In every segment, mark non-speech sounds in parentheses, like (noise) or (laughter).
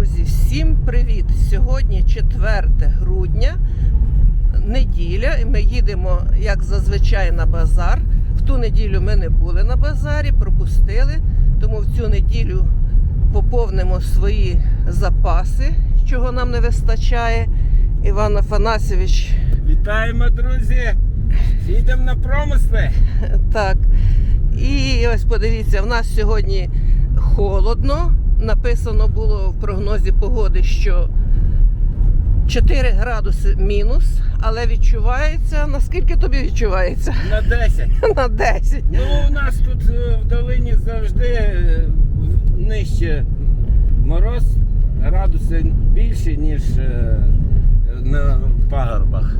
Друзі, всім привіт! Сьогодні 4 грудня, неділя, і ми їдемо, як зазвичай, на базар. В ту неділю ми не були на базарі, пропустили, тому в цю неділю поповнимо свої запаси, чого нам не вистачає. Іван Афанасьович, Вітаємо, друзі! Їдемо на промисли. так. І ось подивіться, в нас сьогодні холодно. Написано було в прогнозі погоди, що 4 градуси мінус, але відчувається. Наскільки тобі відчувається? На 10. (laughs) На 10. Ну, у нас тут е, в долині завжди е, нижче мороз, градуси більше, ніж е, на пагорбах.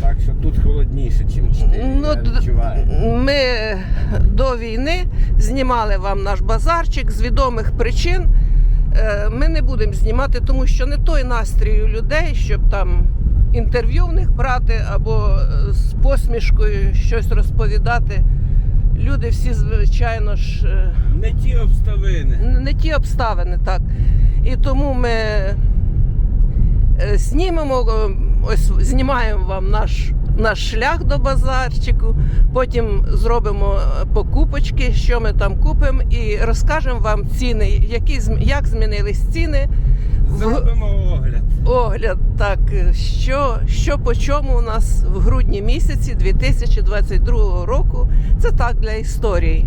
Так що тут холодніше, ніж 4. Ну, ми до війни знімали вам наш базарчик з відомих причин. Е, Ми не будемо знімати, тому що не той настрій у людей, щоб там інтерв'ю в них брати або е, з посмішкою щось розповідати. Люди всі, звичайно ж, е, Не ті обставини. не ті обставини, так. І тому ми знімемо, ось знімаємо вам наш, наш шлях до базарчику, потім зробимо е, покупочки, що ми там купимо, і розкажемо вам ціни, які, як змінились ціни. в- Зробимо огляд. Огляд, так, е, що, що по чому у нас в грудні місяці 2022 року. Це так для історії.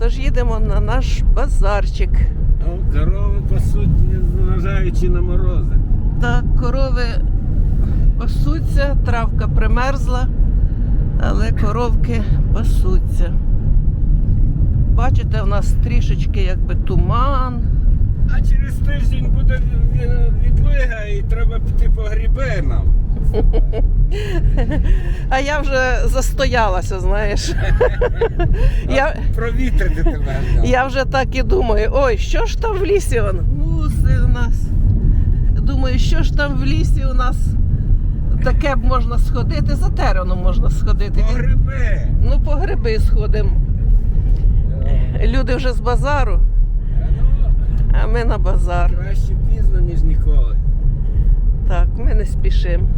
Тож їдемо на наш базарчик. Ну, Корови пасуть, незважаючи на морози. Так, корови пасуться, травка примерзла, але коровки пасуться. Бачите, у нас трішечки якби туман. А через тиждень буде відлига і треба піти по гриби нам. (laughs) А я вже застоялася, знаєш. (laughs) Я, Провітрити тебе. я вже так і думаю, ой, що ж там в лісі он? Гуси у нас. Думаю, що ж там в лісі у нас таке б можна сходити, за тереном можна сходити. По гриби. Ну, по гриби сходимо. Люди вже з базару, а ми на базар. краще пізно, ніж ніколи. Так, ми не спішимо.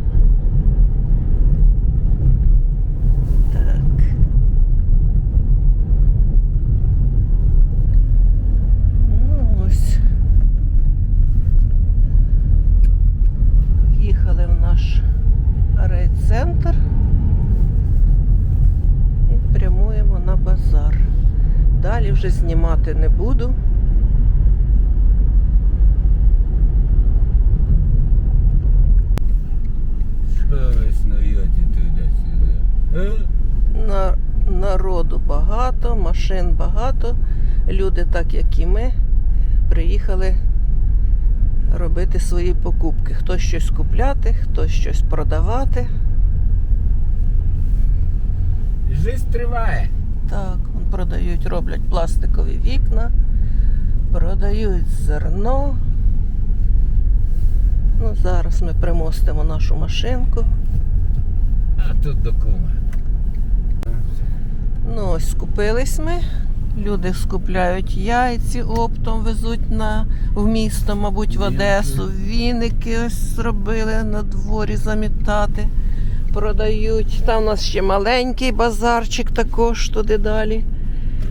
Так. Ну, ось. Їхали в наш райцентр і прямуємо на базар. Далі вже знімати не буду. Е? На, народу багато, машин багато. Люди, так як і ми, приїхали робити свої покупки. Хтось щось купляти, хтось щось продавати. Жизнь триває. Так, продають, роблять пластикові вікна, продають зерно. Ну, зараз ми примостимо нашу машинку. А тут до кума. Ну, ось скупились ми. Люди скупляють яйці оптом, везуть на, в місто, мабуть, в Одесу. Віники ось зробили на дворі замітати. Продають. Там у нас ще маленький базарчик також туди далі.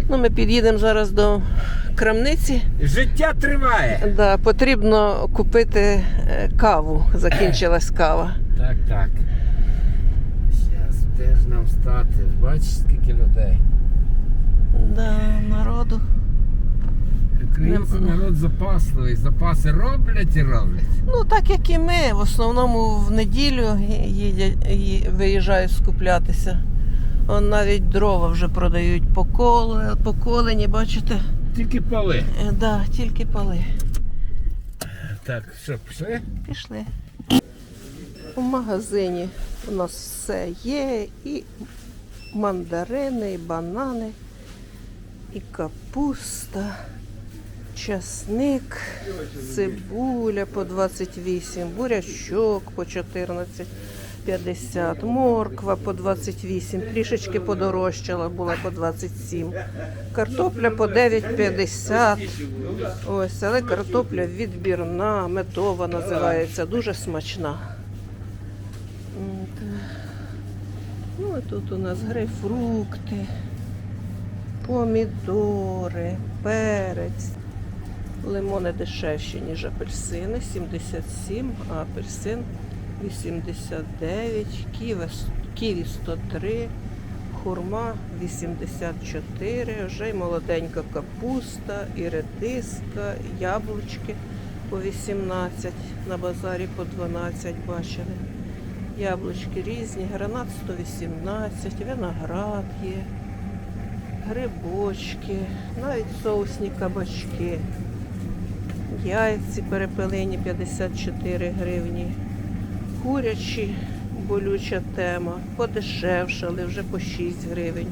Ну, ми під'їдемо зараз до крамниці. Життя триває. Да, потрібно купити е, каву. Закінчилась кава. Так, так. Зараз теж нам стати. Бачиш, скільки людей. Да, народу. Українці народ запасливий, запаси роблять і роблять. Ну, так як і ми, в основному в неділю їдять, виїжджають скуплятися. Он навіть дрова вже продають поколи, поколені, бачите? Тільки пали. Е, да, тільки пали. Так, що, пішли? Пішли. У магазині у нас все є, і мандарини, і банани, і капуста, часник, цибуля по 28, бурячок по 14, 50, морква по 28, трішечки подорожчала, була по 27. Картопля по 9,50. Ось, але картопля відбірна, медова називається, дуже смачна. Ну, тут у нас грейпфрукти, помідори, перець. Лимони дешевші, ніж апельсини, 77, а апельсин 89, ківі, ківі 103, хурма 84, вже й молоденька капуста, і редиска, яблучки по 18, на базарі по 12 бачили. Яблучки різні, гранат 118, виноград є, грибочки, навіть соусні кабачки. Яйці перепелині 54 гривні. Курячі болюча тема. Подешевшали вже по 6 гривень.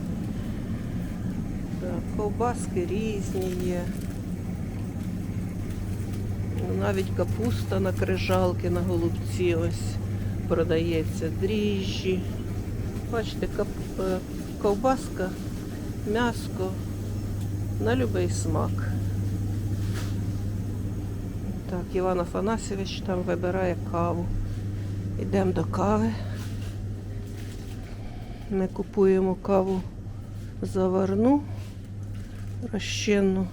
Так, ковбаски різні є. Навіть капуста на крижалки, на голубці ось продається дріжджі. Бачите, е, ковбаска, м'яско на будь-який смак. Так, Іван Афанасьович там вибирає каву. Йдемо до кави. Ми купуємо каву заварну, розчинну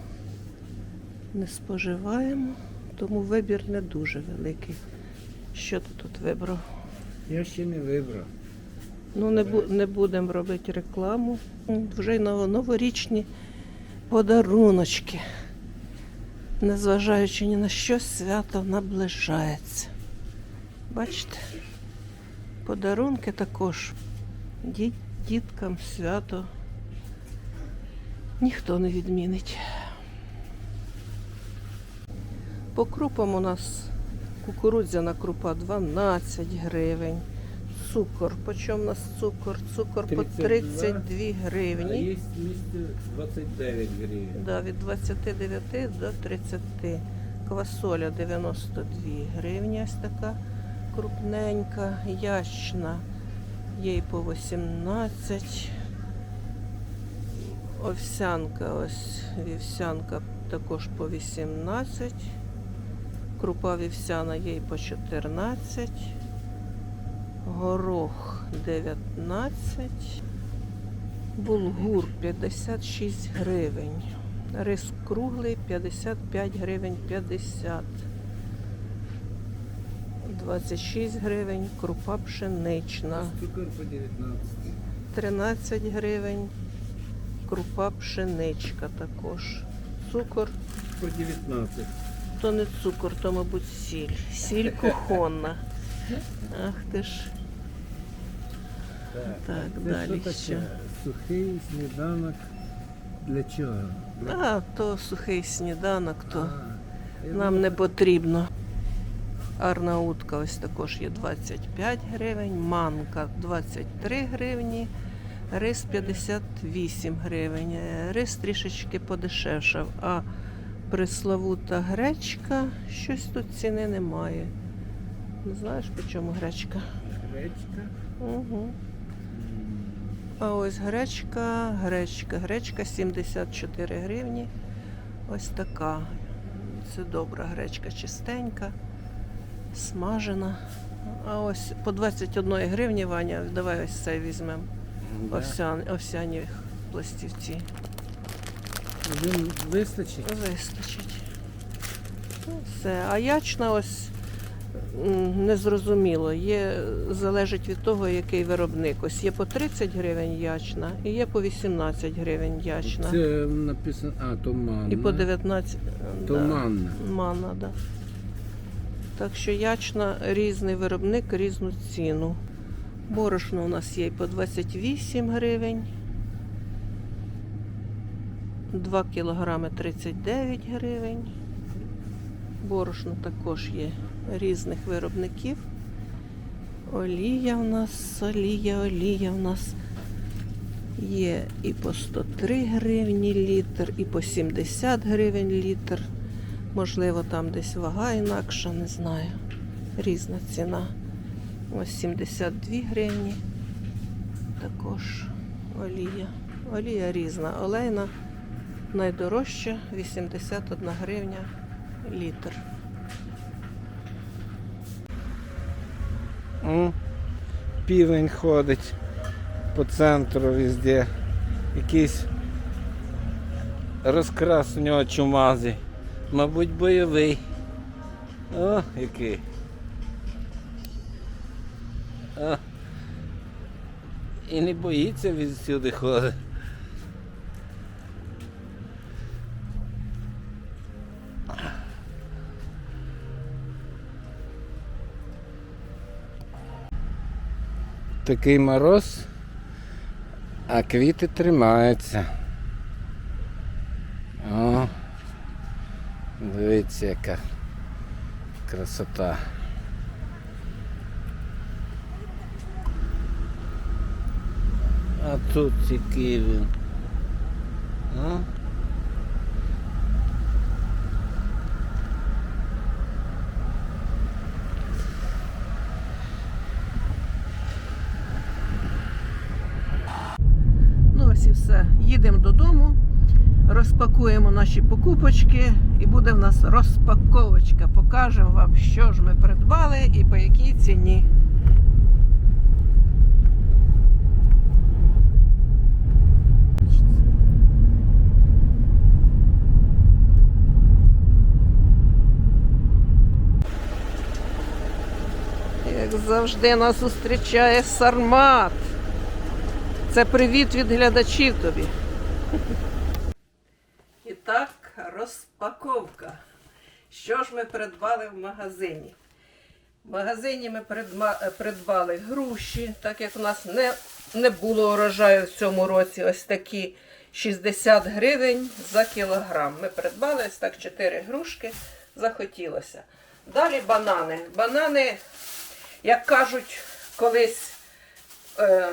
не споживаємо, тому вибір не дуже великий. Що ти тут вибрав? Я ще не вибрав. Ну, не, бу- не будемо робити рекламу. Вже й новорічні подаруночки. Незважаючи ні на що, свято наближається. Бачите? Подарунки також. Ді- Діткам свято ніхто не відмінить. По крупам у нас кукурудзяна крупа 12 гривень. Цукор. Почому у нас цукор? Цукор по 32. 32 А гривні. є місце 29 гривень. Да, від 29 до 30. Квасоля 92 гривні, ось така крупненька. Ячна їй по 18. Овсянка, ось вівсянка також по 18. Крупа вівсяна їй по 14. Горох 19. Булгур 56 гривень. Рис круглий 55 гривень 50. 26 гривень. Крупа пшенична. Цукор по 19. 13 гривень. Крупа пшеничка також. Цукор По 19. то не цукор, то, мабуть, сіль. Сіль (laughs) кухонна. Ах ти ж. Так, Це далі що таке? Сухий сніданок. Для чого? А, то сухий сніданок, то. А, Нам не потрібно. Арнаутка ось також є 25 гривень, манка 23 гривні, рис 58 гривень. Е, Рис трішечки подешевшав, а пресловута гречка, щось тут ціни немає. Не знаєш, по чому гречка? Гречка. Угу. А ось гречка, гречка, гречка 74 гривні. Ось така. Це добра гречка, чистенька, смажена. А ось по 21 гривні, Ваня, давай ось цей візьмемо. Да. Овсяні, пластівці. Один вистачить. Вистачить. Ну, Все. А ячна ось незрозуміло. Є, залежить від того, який виробник. Ось є по 30 гривень ячна і є по 18 гривень ячна. Це написано. А, то манна. І по 19 То да, манна. манна, да. Так що ячна різний виробник, різну ціну. Борошно у нас є по 28 гривень. 2 кілограми 39 гривень. Борошно також є різних виробників. Олія в нас, олія, олія в нас є і по 103 гривні літр, і по 70 гривень літр. Можливо, там десь вага інакша, не знаю. Різна ціна. Ось 72 гривні. Також олія. Олія різна. Олейна найдорожча 81 гривня літр. М, Півень ходить по центру везде. Якийсь розкрас у нього чумазий. Мабуть, бойовий. О, який. О. І не боїться відсюди ходить. Такий мороз, а квіти тримаються. О, дивіться, яка красота. А тут який він. О. Ну ось і все. Їдемо додому, розпакуємо наші покупочки і буде в нас розпаковочка. Покажемо вам, що ж ми придбали і по якій ціні. Як завжди нас зустрічає Сармат. Це привіт від глядачів тобі. Так, розпаковка. Що ж ми придбали в магазині? В магазині ми е, придбали груші, так як у нас не, не було урожаю в цьому році, ось такі 60 гривень за кілограм. Ми придбали ось так 4 грушки, захотілося. Далі банани. Банани, як кажуть, колись. Е,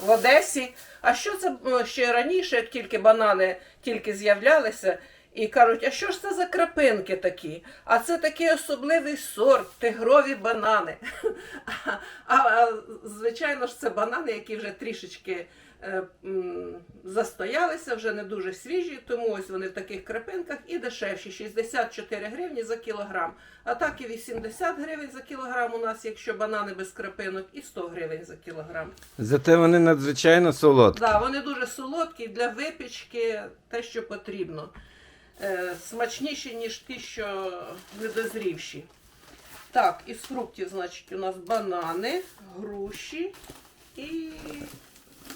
в Одесі. А що це е, ще раніше, як тільки банани тільки з'являлися, і кажуть, а що ж це за крапинки такі? А це такий особливий сорт, тигрові банани. (laughs) А, а, звичайно ж, це банани, які вже трішечки застоялися, вже не дуже свіжі, тому ось вони в таких крапинках і дешевші 64 гривні за кілограм. А так і 80 гривень за кілограм у нас, якщо банани без крапинок, і 100 гривень за кілограм. Зате вони надзвичайно солодкі. Да, вони дуже солодкі для випічки, те, що потрібно. Е, смачніші, ніж ті, що недозрівші. Так, із фруктів, значить, у нас банани, груші і,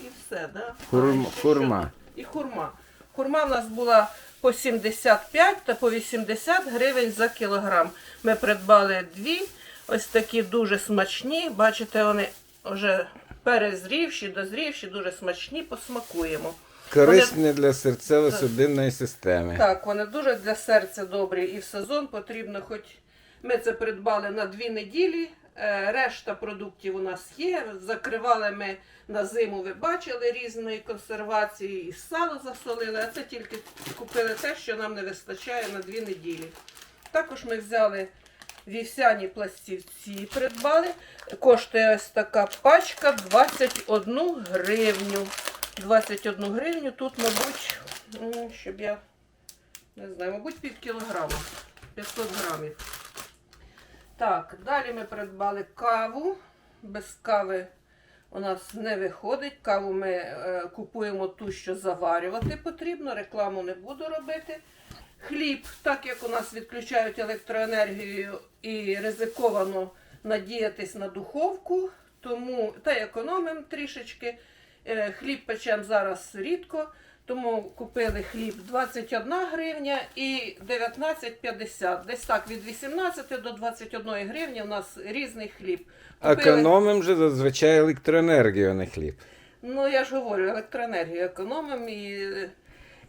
і все, да? Хурм- хурма. І хурма. Хурма в нас була по 75 та по 80 гривень за кілограм. Ми придбали дві, ось такі дуже смачні. Бачите, вони вже перезрівші, дозрівші, дуже смачні, посмакуємо. Корисні для серцево-судинної системи. Так, вони дуже для серця добрі і в сезон потрібно, хоч ми це придбали на дві неділі. Е, Решта продуктів у нас є. Закривали ми на зиму, ви бачили різної консервації, і сало засолили, а це тільки купили те, що нам не вистачає на дві неділі. Також ми взяли вівсяні пластівці, придбали. Коштує ось така пачка 21 гривню. 21 гривню тут, мабуть, щоб я не знаю, мабуть, пів кілограма. 500 грамів. Так, далі ми придбали каву. Без кави у нас не виходить. Каву ми е, купуємо ту, що заварювати потрібно. Рекламу не буду робити. Хліб, так як у нас відключають електроенергію і ризиковано надіятись на духовку, тому та економимо трішечки. Е, Хліб печемо зараз рідко, тому купили хліб 21 гривня і 19,50. Десь так від 18 до 21 гривні у нас різний хліб. Економим же зазвичай електроенергію, а не хліб. Ну, я ж говорю, електроенергію економимо і,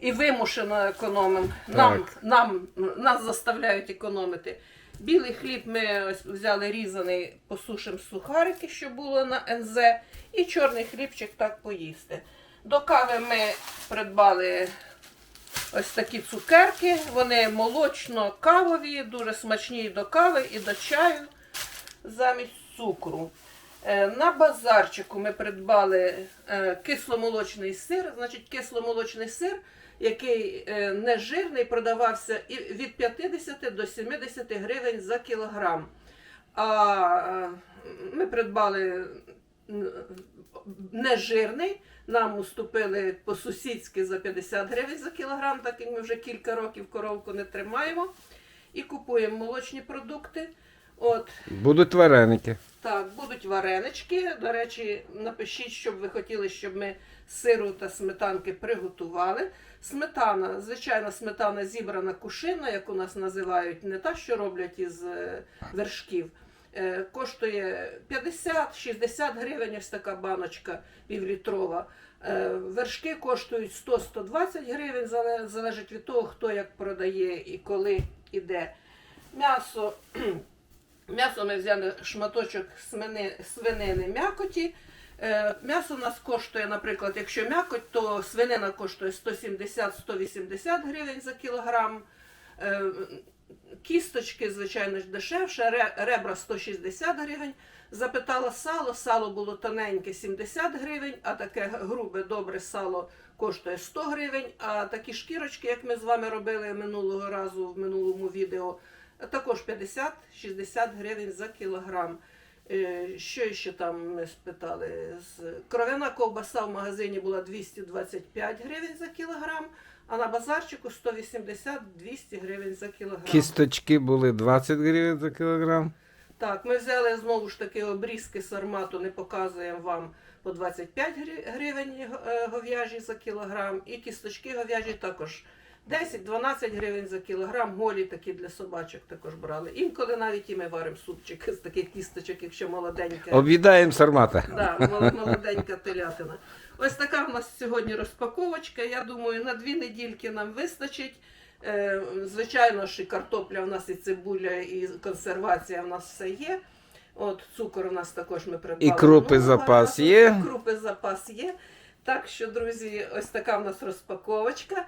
і вимушено економимо. Нам, нам, нас заставляють економити. Білий хліб ми ось взяли різаний, посушимо сухарики, що було на НЗ, і чорний хлібчик так поїсти. До кави ми придбали ось такі цукерки. Вони молочно-кавові, дуже смачні до кави, і до чаю. Замість цукру. Е, На базарчику ми придбали е, кисломолочний сир. Значить, кисломолочний сир, який е, не жирний, продавався від 50 до 70 гривень за кілограм. А ми придбали нежирний. Нам уступили по-сусідськи за 50 гривень за кілограм, так як ми вже кілька років коровку не тримаємо. І купуємо молочні продукти. От, Будуть вареники. так, будуть варенички. До речі, напишіть, щоб ви хотіли, щоб ми сиру та сметанки приготували. Сметана, звичайна сметана зібрана кушина, як у нас називають, не та, що роблять із е, вершків. Е, Коштує 50-60 гривень ось така баночка півлітрова. Е, Вершки коштують 100-120 гривень, залежить від того, хто як продає і коли і. М'ясо (clears throat) М'ясо ми взяли шматочок свинини м'якоті. Е, М'ясо у нас коштує, наприклад, якщо м'якоть, то свинина коштує 170-180 гривень за кілограм. Кісточки, звичайно дешевше, ребра 160 гривень. Запитала сало, сало було тоненьке 70 гривень, а таке грубе, добре сало коштує 100 гривень. А такі шкірочки, як ми з вами робили минулого разу в минулому відео, також 50-60 гривень за кілограм. Е, Що ще там ми спитали? Кров'яна ковбаса в магазині була 225 гривень за кілограм, а на базарчику 180-200 гривень за кілограм. Кісточки були 20 гривень за кілограм. Так, ми взяли знову ж таки обрізки сармату, не показуємо вам по 25 гри- гривень е, говяжі за кілограм. І кісточки говяжі також 10-12 гривень за кілограм. Голі такі для собачок також брали. Інколи навіть і ми варимо супчик з таких кісточок, якщо молоденьке. Об'їдаємо сармата. Да, молоденька телятина. Ось така в нас сьогодні розпаковочка. Я думаю, на дві недільки нам вистачить. Е, Звичайно ж, і картопля в нас, і цибуля, і консервація в нас все є. От цукор у нас також ми придбали. І крупи запас є. І Крупи запас є. Так що, друзі, ось така в нас розпаковочка.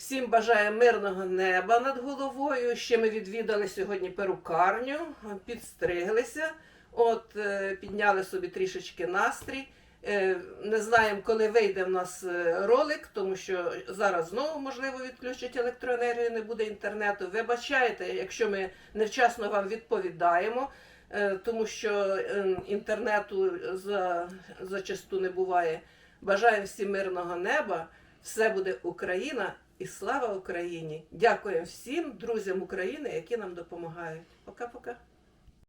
Всім бажаю мирного неба над головою. Ще ми відвідали сьогодні перукарню, підстриглися, от е, підняли собі трішечки настрій. Е, Не знаємо, коли вийде в нас е, ролик, тому що зараз знову можливо відключать електроенергію, не буде інтернету. Вибачайте, якщо ми невчасно вам відповідаємо, тому що інтернету за, зачасту не буває. Бажаємо всім мирного неба. Все буде Україна і слава Україні! Дякуємо всім друзям України, які нам допомагають. Пока-пока.